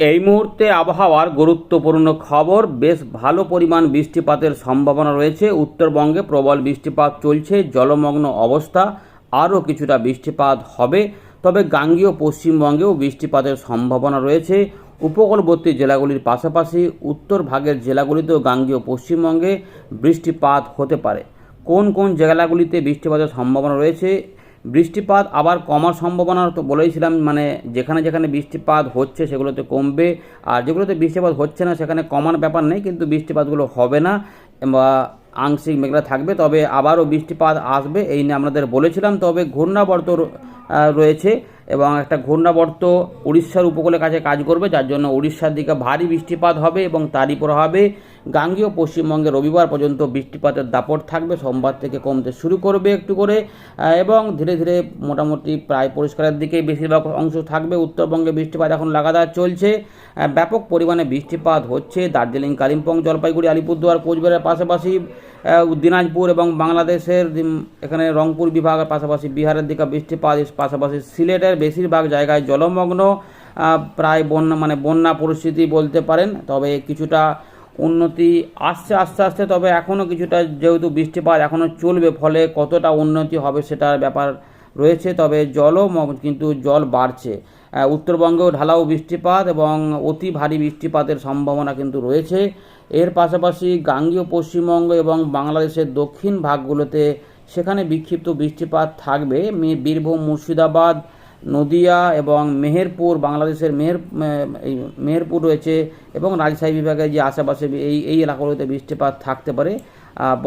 এই মুহূর্তে আবহাওয়ার গুরুত্বপূর্ণ খবর, বেশ ভালো পরিমাণ বৃষ্টিপাতের সম্ভাবনা রয়েছে। উত্তরবঙ্গে প্রবল বৃষ্টিপাত চলছে, জলমগ্ন অবস্থা, আরও কিছুটা বৃষ্টিপাত হবে। তবে গাঙ্গীয় পশ্চিমবঙ্গেও বৃষ্টিপাতের সম্ভাবনা রয়েছে। উপকূলবর্তী জেলাগুলির পাশাপাশি উত্তর ভাগের জেলাগুলিতেও গাঙ্গীয় পশ্চিমবঙ্গে বৃষ্টিপাত হতে পারে। কোন কোন জেলাগুলিতে বৃষ্টিপাতের সম্ভাবনা রয়েছে বৃষ্টিপাত আবার কমার সম্ভাবনা তো বলেইছিলাম মানে যেখানে যেখানে বৃষ্টিপাত হচ্ছে সেগুলোতে কমবে, আর যেগুলোতে বৃষ্টিপাত হচ্ছে না সেখানে কমার ব্যাপার নেই, কিন্তু বৃষ্টিপাতগুলো হবে না, বা আংশিক মেঘলা থাকবে, তবে আবারও বৃষ্টিপাত আসবে, এই নিয়ে আপনাদের বলেছিলাম, তবে ঘূর্ণাবর্ত রয়েছে, এবং একটা ঘূর্ণাবর্ত উড়িষ্যার উপকূলের কাছে কাজ করবে, যার জন্য উড়িষ্যার দিকে ভারী বৃষ্টিপাত হবে এবং তারই প্রভাবে গাঙ্গীয় পশ্চিমবঙ্গে রবিবার পর্যন্ত বৃষ্টিপাতের দাপট থাকবে। সোমবার থেকে কমতে শুরু করবে একটু করে। এবং ধীরে ধীরে মোটামুটি প্রায় পরিষ্কারের দিকেই বেশিরভাগ অংশ থাকবে। উত্তরবঙ্গে বৃষ্টিপাত এখন লাগাতার চলছে। ব্যাপক পরিমাণে বৃষ্টিপাত হচ্ছে দার্জিলিং, কালিম্পং, জলপাইগুড়ি, আলিপুরদুয়ার, কোচবিহারের পাশাপাশি দিনাজপুর এবং বাংলাদেশের এখানে রংপুর বিভাগের পাশাপাশি বিহারের দিকে বৃষ্টিপাত পাশাপাশি সিলেটের বেশিরভাগ জায়গায় জলমগ্ন। প্রায় বন্যা মানে বন্যা পরিস্থিতি বলতে পারেন। তবে কিছুটা উন্নতি আসছে আস্তে আস্তে তবে এখনও কিছুটা যেহেতু বৃষ্টিপাত এখনও চলবে, ফলে কতটা উন্নতি হবে সেটার ব্যাপার রয়েছে, তবে জলও কিন্তু জল বাড়ছে। উত্তরবঙ্গেও ঢালাও বৃষ্টিপাত এবং অতি ভারী বৃষ্টিপাতের সম্ভাবনা কিন্তু রয়েছে। এর পাশাপাশি গাঙ্গীয় পশ্চিমবঙ্গ এবং বাংলাদেশের দক্ষিণ ভাগগুলোতে সেখানে বিক্ষিপ্ত বৃষ্টিপাত থাকবে। বীরভূম, মুর্শিদাবাদ নদিয়া এবং মেহেরপুর, বাংলাদেশের মেহের মেহেরপুর রয়েছে এবং রাজশাহী বিভাগের যে আশেপাশে এই এই এলাকাগুলোতে বৃষ্টিপাত থাকতে পারে।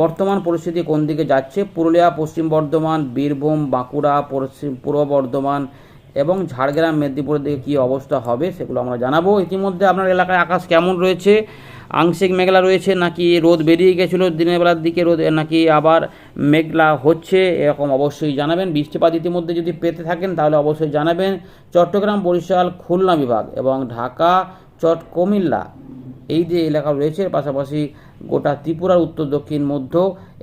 বর্তমান পরিস্থিতি কোন দিকে যাচ্ছে? পুরুলিয়া, পশ্চিম বর্ধমান, বীরভূম, বাঁকুড়া, পশ্চিম, পূর্ব বর্ধমান এবং ঝাড়গ্রাম, মেদিনীপুরের দিকে কী অবস্থা হবে সেগুলো আমরা জানাব। ইতিমধ্যে আপনার এলাকায় আকাশ কেমন রয়েছে? আংশিক মেঘলা রয়েছে, নাকি রোদ বেরিয়ে গেছিল দিনের বেলার দিকে, রোদ নাকি আবার মেঘলা হচ্ছে, এরকম অবশ্যই জানাবেন। বৃষ্টিপাত ইতিমধ্যে যদি পেতে থাকেন, তাহলে অবশ্যই জানাবেন। চট্টগ্রাম, বরিশাল, খুলনা বিভাগ এবং ঢাকা, চট কুমিল্লা, এই যে এলাকা রয়েছে পাশাপাশি গোটা ত্রিপুরার উত্তর, দক্ষিণ, মধ্য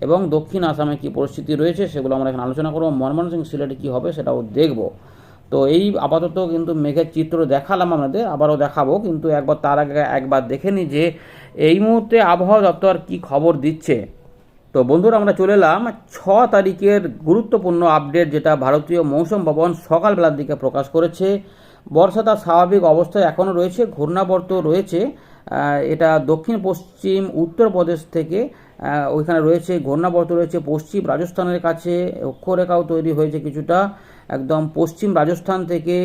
এবং দক্ষিণ আসামে কী পরিস্থিতি রয়েছে, সেগুলো আমরা এখানে আলোচনা করব। ময়মনসিংহ সিলেটে কী হবে, সেটাও দেখব। তো এই আপাতত কিন্তু মেঘের চিত্র দেখালাম আপনাদের, আবারও দেখাবো, কিন্তু একবার তার আগে একবার দেখে নিই যে এই মুহূর্তে আবহাওয়া দপ্তর কি খবর দিচ্ছে? তো বন্ধুরা, আমরা চলে এলাম ছ তারিখের গুরুত্বপূর্ণ আপডেট যেটা ভারতীয় মৌসুম ভবন সকালবেলার দিকে প্রকাশ করেছে। বর্ষা তার স্বাভাবিক অবস্থায় এখনও রয়েছে, ঘূর্ণাবর্ত রয়েছে। এটা দক্ষিণ, পশ্চিম, উত্তরপ্রদেশ থেকে ওইখানে রয়েছে, ঘূর্ণাবর্ত রয়েছে। পশ্চিম রাজস্থানের কাছে অক্ষরেখাও তৈরি হয়েছে কিছুটা। একদম পশ্চিম রাজস্থান থেকে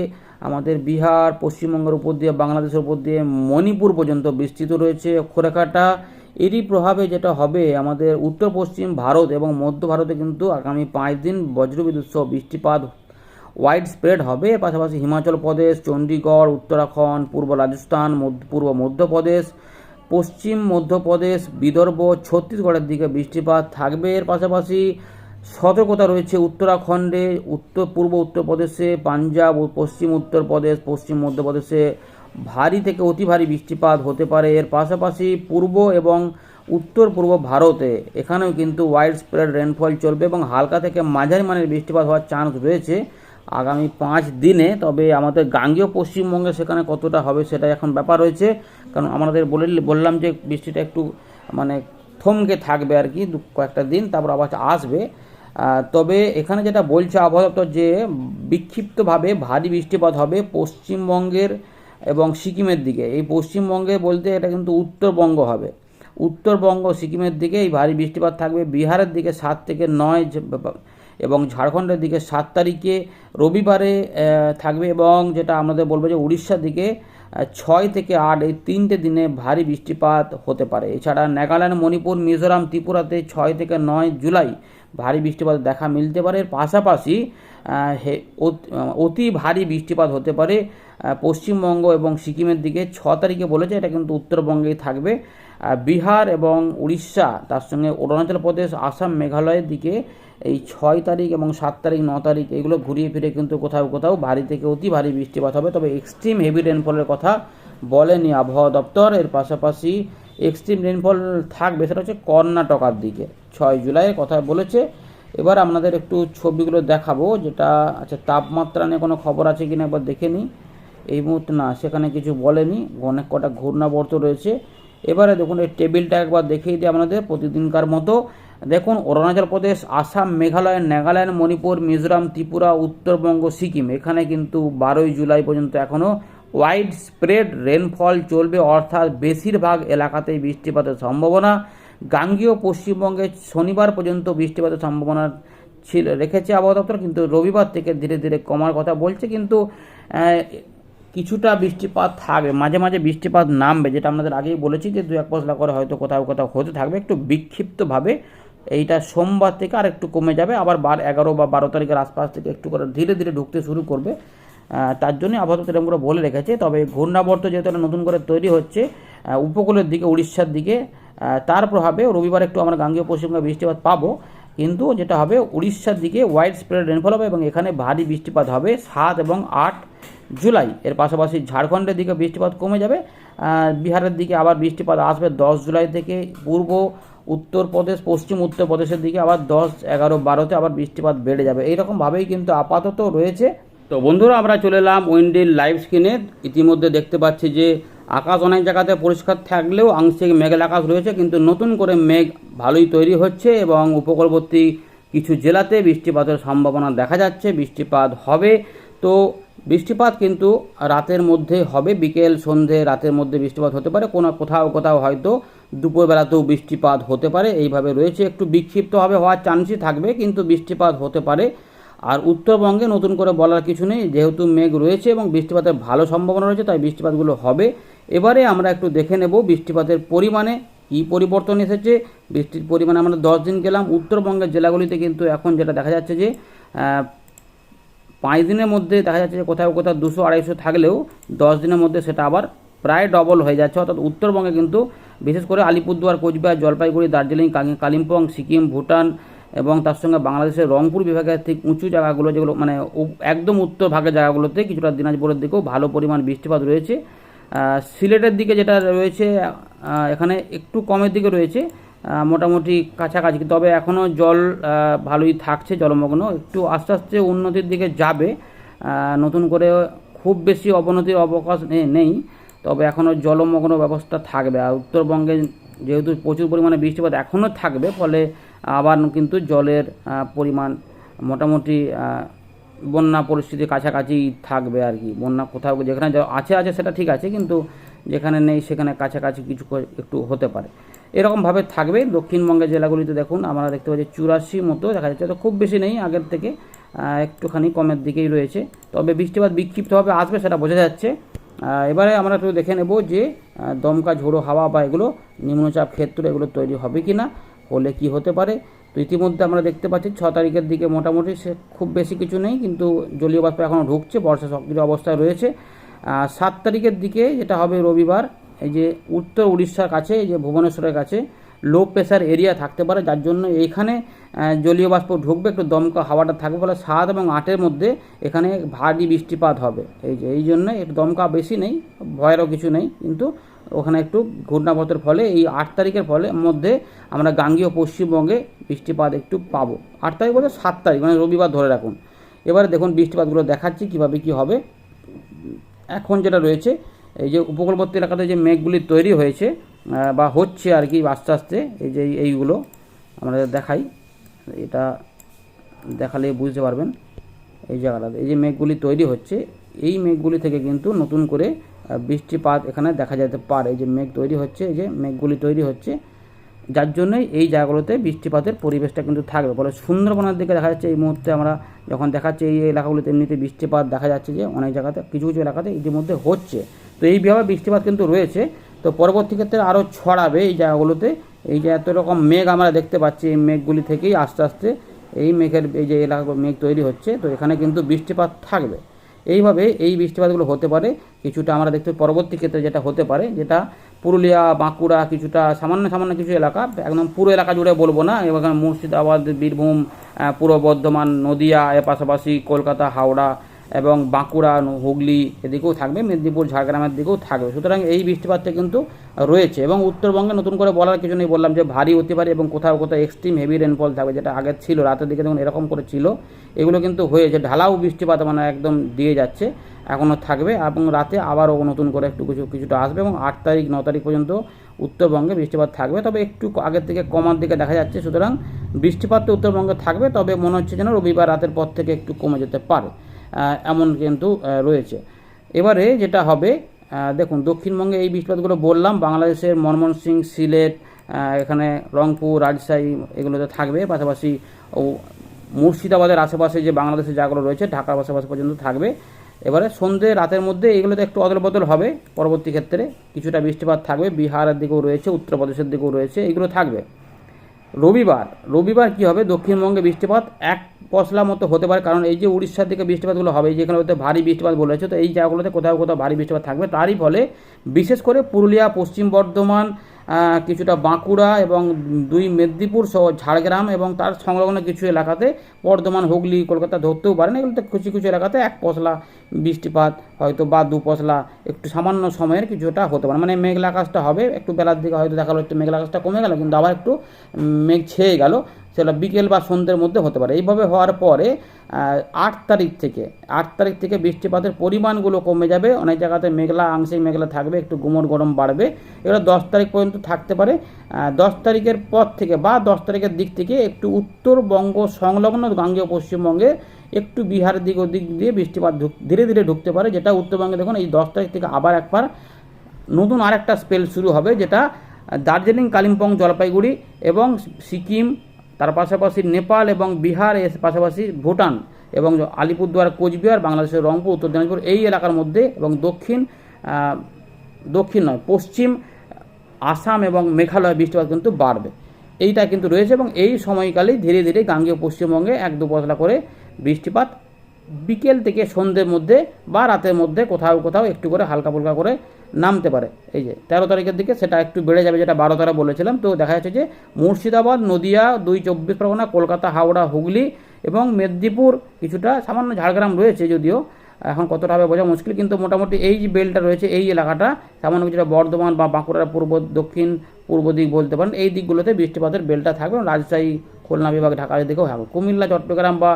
আমাদের বিহার, পশ্চিমবঙ্গের উপর দিয়ে, বাংলাদেশের উপর দিয়ে, মণিপুর পর্যন্ত বিস্তৃত রয়েছে অক্ষরেখাটা এরই প্রভাবে যেটা হবে, আমাদের উত্তর, পশ্চিম ভারত এবং মধ্য ভারতে কিন্তু আগামী পাঁচ দিন বজ্রবিদ্যুৎ সহ বৃষ্টিপাত ওয়াইড স্প্রেড হবে। পাশাপাশি হিমাচল প্রদেশ চণ্ডীগড় উত্তরাখণ্ড, পূর্ব রাজস্থান পূর্ব মধ্যপ্রদেশ পশ্চিম মধ্যপ্রদেশ বিদর্ভ, ছত্তিশগড়ের দিকে বৃষ্টিপাত থাকবে। এর পাশাপাশি সতর্কতা রয়েছে উত্তরাখণ্ডে, উত্তর, পূর্ব উত্তরপ্রদেশে, পাঞ্জাব ও পশ্চিম উত্তরপ্রদেশ, পশ্চিম মধ্যপ্রদেশে ভারী থেকে অতি ভারী বৃষ্টিপাত হতে পারে। এর পাশাপাশি পূর্ব এবং উত্তর পূর্ব ভারতে এখানেও কিন্তু ওয়াইড স্প্রেড রেনফল চলবে এবং হালকা থেকে মাঝারি মানের বৃষ্টিপাত হওয়ার চান্স রয়েছে আগামী পাঁচ দিনে। তবে আমাদের গাঙ্গীয় পশ্চিমবঙ্গে সেখানে কতটা হবে সেটা এখন ব্যাপার রয়েছে। কারণ আমাদের বলে বললাম যে বৃষ্টিটা একটু মানে থমকে থাকবে আর কি কয়েকটা দিন, তারপর আবার আসবে। তবে এখানে যেটা বলছে আবহাওয়া দপ্তর যে বিক্ষিপ্তভাবে ভারী বৃষ্টিপাত হবে পশ্চিমবঙ্গের এবং সিকিমের দিকে। এই পশ্চিমবঙ্গে বলতে এটা কিন্তু উত্তরবঙ্গ হবে। উত্তরবঙ্গ, সিকিমের দিকে এই ভারী বৃষ্টিপাত থাকবে। বিহারের দিকে সাত থেকে নয় এবং ঝাড়খণ্ডের দিকে সাত তারিখে রবিবারে থাকবে এবং যেটা আমাদের বলব যে উড়িষ্যার দিকে ছয় থেকে আট এই তিনটে দিনে ভারী বৃষ্টিপাত হতে পারে। এছাড়া নাগাল্যান্ড, মণিপুর, মিজোরাম, ত্রিপুরাতে ছয় থেকে নয় জুলাই ভারী বৃষ্টিপাত দেখা মিলতে পারে। এর পাশাপাশি অত- ভারী বৃষ্টিপাত হতে পারে পশ্চিমবঙ্গ এবং সিকিমের দিকে। ছ তারিখে বলেছে, এটা কিন্তু উত্তরবঙ্গেই থাকবে। বিহার এবং উড়িষ্যা, তার সঙ্গে অরুণাচল প্রদেশ, আসাম, মেঘালয়ের দিকে এই ছয় তারিখ এবং সাত তারিখ, ন তারিখ, এগুলো ঘুরিয়ে ফিরে কিন্তু কোথাও কোথাও ভারী থেকে অতি ভারী বৃষ্টিপাত হবে। তবে এক্সট্রিম হেভি রেনফলের কথা বলেনি আবহাওয়া দপ্তর। এর পাশাপাশি এক্সট্রিম রেনফল থাকবে সেটা হচ্ছে কর্ণাটকার দিকে। ছয় জুলাইয়ের কথা বলেছে। এবার আপনাদের একটু ছবিগুলো দেখাবো যেটা আচ্ছা তাপমাত্রা নিয়ে কোনো খবর আছে কিনা একবার দেখে নিই। এই মুহূর্তে না, সেখানে কিছু বলেনি। অনেক কটা ঘূর্ণাবর্ত রয়েছে। এবারে দেখুন, এই টেবিলটা একবার দেখিয়ে দিই আপনাদের প্রতিদিনকার মতো। দেখুন, অরুণাচল প্রদেশ, আসাম, মেঘালয়, নাগাল্যান্ড, মণিপুর, মিজোরাম, ত্রিপুরা, উত্তরবঙ্গ, সিকিম। এখানে কিন্তু বারোই জুলাই পর্যন্ত এখনও ওয়াইড স্প্রেড রেনফল চলবে, অর্থাৎ বেশিরভাগ এলাকাতেই বৃষ্টিপাতের সম্ভাবনা। গাঙ্গীয় পশ্চিমবঙ্গে শনিবার পর্যন্ত বৃষ্টিপাতের সম্ভাবনা ছিল, রেখেছে আবহাওয়া দপ্তর, কিন্তু রবিবার থেকে ধীরে ধীরে কমার কথা বলছে, কিন্তু কিছুটা বৃষ্টিপাত থাকবে, মাঝে মাঝে বৃষ্টিপাত নামবে, যেটা আপনাদের আগেই বলেছি যে দু এক পশলা করে হয়তো কোথাও কোথাও হতে থাকবে, একটু বিক্ষিপ্তভাবে এইটা সোমবার থেকে আর একটু কমে যাবে, আবার বার এগারো বা বারো তারিখের আশপাশ থেকে একটু করে ধীরে ধীরে ঢুকতে শুরু করবে। তার জন্য আপাতত এরকম করে বলে রেখেছে। তবে ঘূর্ণাবর্ত যেহেতু এটা নতুন করে তৈরি হচ্ছে উপকূলের দিকে, উড়িষ্যার দিকে তার প্রভাবে রবিবার একটু আমরা গাঙ্গীয় পশ্চিমবঙ্গে বৃষ্টিপাত পাবো। কিন্তু যেটা হবে, উড়িষ্যার দিকে ওয়াইড স্প্রেড রেনফল হবে এবং এখানে ভারী বৃষ্টিপাত হবে সাত এবং আট জুলাই। এর পাশাপাশি ঝাড়খণ্ডের দিকে বৃষ্টিপাত কমে যাবে। বিহারের দিকে আবার বৃষ্টিপাত আসবে দশ জুলাই থেকে। পূর্ব, উত্তরপ্রদেশ, পশ্চিম উত্তরপ্রদেশের দিকে আবার দশ, এগারো, বারোতে আবার বৃষ্টিপাত বেড়ে যাবে। এইরকমভাবেই কিন্তু আপাতত রয়েছে। তো বন্ধুরা, আমরা চলে এলাম উইন্ডিল লাইভ স্ক্রিনে ইতিমধ্যে দেখতে পাচ্ছি যে, আকাশ অনেক জায়গাতে পরিষ্কার থাকলেও আংশিক মেঘের আকাশ রয়েছে, কিন্তু নতুন করে মেঘ ভালোই তৈরি হচ্ছে এবং উপকূলবর্তী কিছু জেলাতে বৃষ্টিপাতের সম্ভাবনা দেখা যাচ্ছে, বৃষ্টিপাত হবে। তো বৃষ্টিপাত কিন্তু রাতের মধ্যে হবে, বিকেল, সন্ধে, রাতের মধ্যে বৃষ্টিপাত হতে পারে। কোনো কোথাও কোথাও হয়তো দুপুরবেলাতেও বৃষ্টিপাত হতে পারে, এইভাবে রয়েছে। একটু বিক্ষিপ্তভাবে হওয়ার চান্সই থাকবে, কিন্তু বৃষ্টিপাত হতে পারে। আর উত্তরবঙ্গে নতুন করে বলার কিছু নেই, যেহেতু মেঘ রয়েছে এবং বৃষ্টিপাতের ভালো সম্ভাবনা রয়েছে, তাই বৃষ্টিপাতগুলো হবে। এবারে আমরা একটু দেখে নেব বৃষ্টিপাতের পরিমাণে কী পরিবর্তন এসেছে। বৃষ্টির পরিমাণে আমরা দশ দিন গেলাম। উত্তরবঙ্গের জেলাগুলিতে কিন্তু এখন যেটা দেখা যাচ্ছে যে পাঁচ দিনের মধ্যে দেখা যাচ্ছে যে কোথাও কোথাও দুশো, আড়াইশো থাকলেও দশ দিনের মধ্যে সেটা আবার প্রায় ডবল হয়ে যাচ্ছে। অর্থাৎ উত্তরবঙ্গে কিন্তু বিশেষ করে আলিপুরদুয়ার, কোচবিহার, জলপাইগুড়ি, দার্জিলিং কালিম্পং, সিকিম, ভুটান এবং তার সঙ্গে বাংলাদেশের রংপুর বিভাগের ঠিক উঁচু জায়গাগুলো যেগুলো মানে একদম উত্তর ভাগের জায়গাগুলোতে কিছুটা দিনাজপুরের দিকেও ভালো পরিমাণ বৃষ্টিপাত রয়েছে। সিলেটের দিকে যেটা রয়েছে এখানে একটু কমের দিকে রয়েছে মোটামুটি কাছাকাছি। তবে এখনও জল ভালোই থাকছে, জলমগ্ন। একটু আস্তে আস্তে উন্নতির দিকে যাবে। নতুন করে খুব বেশি অবনতির অবকাশ নেই, তবে এখনও জলমগ্ন ব্যবস্থা থাকবে। আর উত্তরবঙ্গে যেহেতু প্রচুর পরিমাণে বৃষ্টিপাত এখনও থাকবে, ফলে আবার কিন্তু জলের পরিমাণ মোটামুটি বন্যা পরিস্থিতির কাছাকাছি থাকবে আর কি। বন্যা কোথাও যেখানে আছে আছে সেটা ঠিক আছে, কিন্তু যেখানে নেই সেখানে কাছাকাছি কিছু একটু হতে পারে। এরকমভাবে থাকবে। দক্ষিণবঙ্গের জেলাগুলিতে দেখুন, আমরা দেখতে পাচ্ছি চুরাশি মতো দেখা যাচ্ছে। তো খুব বেশি নেই, আগের থেকে একটুখানি কমের দিকেই রয়েছে। তবে বৃষ্টিপাত বিক্ষিপ্তভাবে আসবে সেটা বোঝা যাচ্ছে। এবারে আমরা একটু দেখে নেব যে দমকা, ঝোড়ো হাওয়া বা এগুলো নিম্নচাপ ক্ষেত্র এগুলো তৈরি হবে কি না হলে কি হতে পারে। তো ইতিমধ্যে আমরা দেখতে পাচ্ছি ছ তারিখের দিকে মোটামুটি সে খুব বেশি কিছু নেই, কিন্তু জলীয় বাষ্প এখনও ঢুকছে, বর্ষা সক্রিয় অবস্থায় রয়েছে। সাত তারিখের দিকে যেটা হবে রবিবার, এই যে উত্তর উড়িষ্যার কাছে, এই যে ভুবনেশ্বরের কাছে লো প্রেশার এরিয়া থাকতে পারে, যার জন্য এখানে জলীয় বাষ্প ঢুকবে, একটু দমকা হাওয়াটা থাকবে বলে সাত এবং আটের মধ্যে এখানে ভারী বৃষ্টিপাত হবে। এই যে, এই জন্য একটু দমকা বেশি নেই, ভয়েরও কিছু নেই, কিন্তু ওখানে একটু ঘূর্ণাবর্তের ফলে এই আট তারিখের ফলে মধ্যে আমরা গাঙ্গীয় পশ্চিমবঙ্গে বৃষ্টিপাত একটু পাবো। আট তারিখ বলতে সাত তারিখ মানে রবিবার ধরে রাখুন। এবারে দেখুন বৃষ্টিপাতগুলো দেখাচ্ছি, কীভাবে কী হবে। এখন যেটা রয়েছে, এই যে উপকূলবর্তী এলাকাতে যে মেঘগুলি তৈরি হয়েছে বা হচ্ছে আর কি আস্তে আস্তে এই যে এই- এইগুলো আমরা দেখাই। এটা দেখালে বুঝতে পারবেন এই জায়গাটাতে এই যে মেঘগুলি তৈরি হচ্ছে, এই মেঘগুলি থেকে কিন্তু নতুন করে বৃষ্টিপাত এখানে দেখা যেতে পারে। এই যে মেঘ তৈরি হচ্ছে, এই যে মেঘগুলি তৈরি হচ্ছে, যার জন্যই এই জায়গাগুলোতে বৃষ্টিপাতের পরিবেশটা কিন্তু থাকবে। ফলে সুন্দরবনের দিকে দেখা যাচ্ছে, এই মুহূর্তে আমরা যখন দেখাচ্ছি এই এলাকাগুলিতে এমনিতে বৃষ্টিপাত দেখা যাচ্ছে যে অনেক জায়গাতে, কিছু কিছু এলাকাতে ইতিমধ্যে হচ্ছে। তো এইভাবে বৃষ্টিপাত কিন্তু রয়েছে। তো পরবর্তী ক্ষেত্রে আরও ছড়াবে এই জায়গাগুলোতে। এই যে এত রকম মেঘ আমরা দেখতে পাচ্ছি, এই মেঘগুলি থেকেই আস্তে আস্তে এই মেঘের, এই যে এলাকা মেঘ তৈরি হচ্ছে। তো এখানে কিন্তু বৃষ্টিপাত থাকবে। এইভাবে এই বৃষ্টিপাতগুলো হতে পারে। কিছুটা আমরা দেখতে পরবর্তী ক্ষেত্রে যেটা হতে পারে, যেটা পুরুলিয়া, বাঁকুড়া কিছুটা সামান্য সামান্য কিছু এলাকা, একদম পুরো এলাকা জুড়ে বলব না। এবার মুর্শিদাবাদ, বীরভূম পূর্ব বর্ধমান, নদিয়া, এর পাশাপাশি কলকাতা, হাওড়া এবং বাঁকুড়া, হুগলি এদিকেও থাকবে, মেদিনীপুর, ঝাড়গ্রামের দিকেও থাকবে। সুতরাং এই বৃষ্টিপাতটা কিন্তু রয়েছে এবং উত্তরবঙ্গে নতুন করে বলার কিছু নেই, বললাম যে ভারী হতে পারে এবং কোথাও কোথাও এক্সট্রিম হেভি রেনফল থাকবে, যেটা আগে ছিল, রাতের দিকে যখন এরকম করে ছিল। এগুলো কিন্তু হয়েছে, ঢালাও বৃষ্টিপাত মানে একদম দিয়ে যাচ্ছে এখনও থাকবে এবং রাতে আবারও নতুন করে একটু কিছু, কিছুটা আসবে এবং আট তারিখ, ন তারিখ পর্যন্ত উত্তরবঙ্গে বৃষ্টিপাত থাকবে। তবে একটু আগের থেকে কমার দিকে দেখা যাচ্ছে, সুতরাং বৃষ্টিপাত তো উত্তরবঙ্গে থাকবে, তবে মনে হচ্ছে যেন রবিবার রাতের পর থেকে একটু কমে যেতে পারে। এমন কিন্তু রয়েছে। এবারে যেটা হবে দেখুন, দক্ষিণবঙ্গে এই বৃষ্টিপাতগুলো বললাম, বাংলাদেশের ময়মনসিংহ সিলেট এখানে রংপুর, রাজশাহী, এগুলোতে থাকবে। পাশাপাশি ও মুর্শিদাবাদের আশেপাশে যে বাংলাদেশের জায়গাগুলো রয়েছে, ঢাকার পাশাপাশি পর্যন্ত থাকবে। এবারে সন্ধ্যে রাতের মধ্যে এগুলোতে একটু অদল বদল হবে। পরবর্তী ক্ষেত্রে কিছুটা বৃষ্টিপাত থাকবে। বিহারের দিকেও রয়েছে, উত্তরপ্রদেশের দিকেও রয়েছে, এগুলো থাকবে। রবিবার রবিবার কি হবে? দক্ষিণবঙ্গে বৃষ্টিপাত এক পশলা মতো হতে পারে, কারণ এই যে উড়িষ্যার দিকে বৃষ্টিপাতগুলো হবে যেখানে হতে ভারী বৃষ্টিপাত বলেছে, তো এই জায়গাগুলোতে কোথাও কোথাও ভারী বৃষ্টিপাত থাকবে। তারই ফলে বিশেষ করে পুরুলিয়া, পশ্চিম বর্ধমান কিছুটা বাঁকুড়া এবং দুই মেদিনীপুর সহ ঝাড়গ্রাম এবং তার সংলগ্ন কিছু এলাকাতে বর্ধমান, হুগলি, কলকাতা ধরতেও পারেন। এগুলোতে কিছু কিছু এলাকাতে এক পশলা বৃষ্টিপাত, হয়তো বা দু পশলা, একটু সামান্য সময়ের কিছুটা হতে পারে। মানে মেঘলা আকাশটা হবে, একটু বেলার দিকে হয়তো দেখা গেলো একটু মেঘলা আকাশটা কমে গেল, কিন্তু আবার একটু মেঘ ছেয়ে গেল। সেটা বিকেল বা সন্ধ্যের মধ্যে হতে পারে। এইভাবে হওয়ার পরে আট তারিখ থেকে, আট তারিখ থেকে বৃষ্টিপাতের পরিমাণগুলো কমে যাবে। অনেক জায়গাতে মেঘলা, আংশিক মেঘলা থাকবে, একটু গুমর গরম বাড়বে। এগুলো দশ তারিখ পর্যন্ত থাকতে পারে। দশ তারিখের পর থেকে বা দশ তারিখের দিক থেকে একটু উত্তরবঙ্গ সংলগ্ন গাঙ্গেয় পশ্চিমবঙ্গে একটু বিহারের দিক ওদিক দিয়ে বৃষ্টিপাত ধীরে ধীরে ঢুকতে পারে। যেটা উত্তরবঙ্গে দেখুন, এই দশ তারিখ থেকে আবার একবার নতুন আরেকটা স্পেল শুরু হবে, যেটা দার্জিলিং, কালিম্পং, জলপাইগুড়ি এবং সিকিম তার পাশাপাশি নেপাল এবং বিহার, এর পাশাপাশি ভুটান এবং আলিপুরদুয়ার, কোচবিহার, বাংলাদেশের রংপুর, উত্তর দিনাজপুর এই এলাকার মধ্যে এবং দক্ষিণ দক্ষিণ নয়, পশ্চিম আসাম এবং মেঘালয় বৃষ্টিপাত কিন্তু বাড়বে। এইটা কিন্তু রয়েছে এবং এই সময়কালেই ধীরে ধীরে গাঙ্গীয় পশ্চিমবঙ্গে এক দু পতলা করে বৃষ্টিপাত বিকেল থেকে সন্ধ্যের মধ্যে বা রাতের মধ্যে কোথাও কোথাও একটু করে হালকা ফুলকা করে নামতে পারে। এই যে তেরো তারিখের দিকে সেটা একটু বেড়ে যাবে যেটা বারো তারা বলেছিলাম। তো দেখা যাচ্ছে যে মুর্শিদাবাদ, নদিয়া, দুই চব্বিশ পরগনা, কলকাতা, হাওড়া, হুগলি এবং মেদিনীপুর কিছুটা সামান্য ঝাড়গ্রাম রয়েছে যদিও। এখন কতটা হবে বোঝা মুশকিল, কিন্তু মোটামুটি এই যে বেলটা রয়েছে, এই এলাকাটা সামান্য কিছুটা বর্ধমান বা বাঁকুড়ার পূর্ব দক্ষিণ, পূর্ব দিক বলতে পারেন, এই দিকগুলোতে বৃষ্টিপাতের বেলটা থাকবে রাজশাহী খুলনা বিভাগ, ঢাকা দিকেও হবে কুমিল্লা, চট্টগ্রাম বা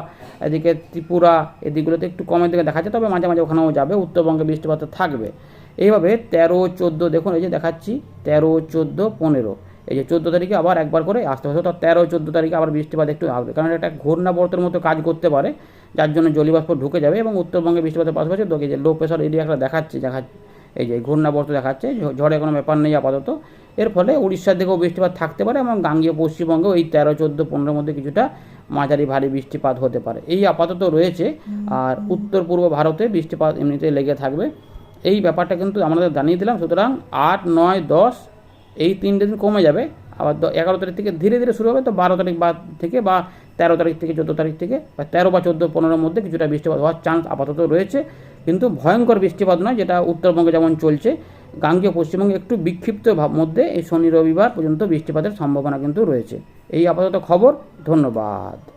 এদিকে ত্রিপুরা এদিকগুলোতে একটু কমের দিকে দেখা যাচ্ছে তবে মাঝে মাঝে ওখানেও যাবে, উত্তরবঙ্গে বৃষ্টিপাত থাকবে। এইভাবে তেরো, চোদ্দ, দেখুন এই যে দেখাচ্ছি, তেরো, চোদ্দ, পনেরো। এই যে চোদ্দ তারিখে আবার একবার করে আসতে হবে তো তেরো, চোদ্দ তারিখে আবার বৃষ্টিপাত একটু আসবে, কারণ এটা ঘূর্ণাবর্তের মতো কাজ করতে পারে, যার জন্য জলীয়বাষ্প ঢুকে যাবে এবং উত্তরবঙ্গে বৃষ্টিপাতের পাশাপাশি যে লো প্রেশার এরিয়া একটা দেখাচ্ছে, দেখা এই যে ঘূর্ণাবর্ত দেখাচ্ছে ঝড়ে কোনো ব্যাপার নেই আপাতত। এর ফলে উড়িষ্যার দিকেও বৃষ্টিপাত থাকতে পারে এবং গাঙ্গীয় পশ্চিমবঙ্গেও এই তেরো চোদ্দ পনেরোর মধ্যে কিছুটা মাঝারি ভারী বৃষ্টিপাত হতে পারে। এই আপাতত রয়েছে আর উত্তর পূর্ব ভারতে বৃষ্টিপাত এমনিতে লেগে থাকবে। এই ব্যাপারটা কিন্তু আমাদের জানিয়ে দিলাম সুতরাং আট নয় দশ এই তিনটে দিন কমে যাবে। আবার এগারো তারিখ থেকে ধীরে ধীরে শুরু হবে তো বারো তারিখ বা থেকে বা তেরো তারিখ থেকে চোদ্দ তারিখ থেকে বা তেরো বা চোদ্দ পনেরোর মধ্যে কিছুটা বৃষ্টিপাত হওয়ার চান্স আপাতত রয়েছে। কিন্তু ভয়ঙ্কর বৃষ্টিপাত নয় যেটা উত্তরবঙ্গে যেমন চলছে গাঙ্গীয় পশ্চিমবঙ্গে একটু বিক্ষিপ্ত মধ্যে এই শনি রবিবার পর্যন্ত বৃষ্টিপাতের সম্ভাবনা কিন্তু রয়েছে। এই আপাতত খবর, ধন্যবাদ।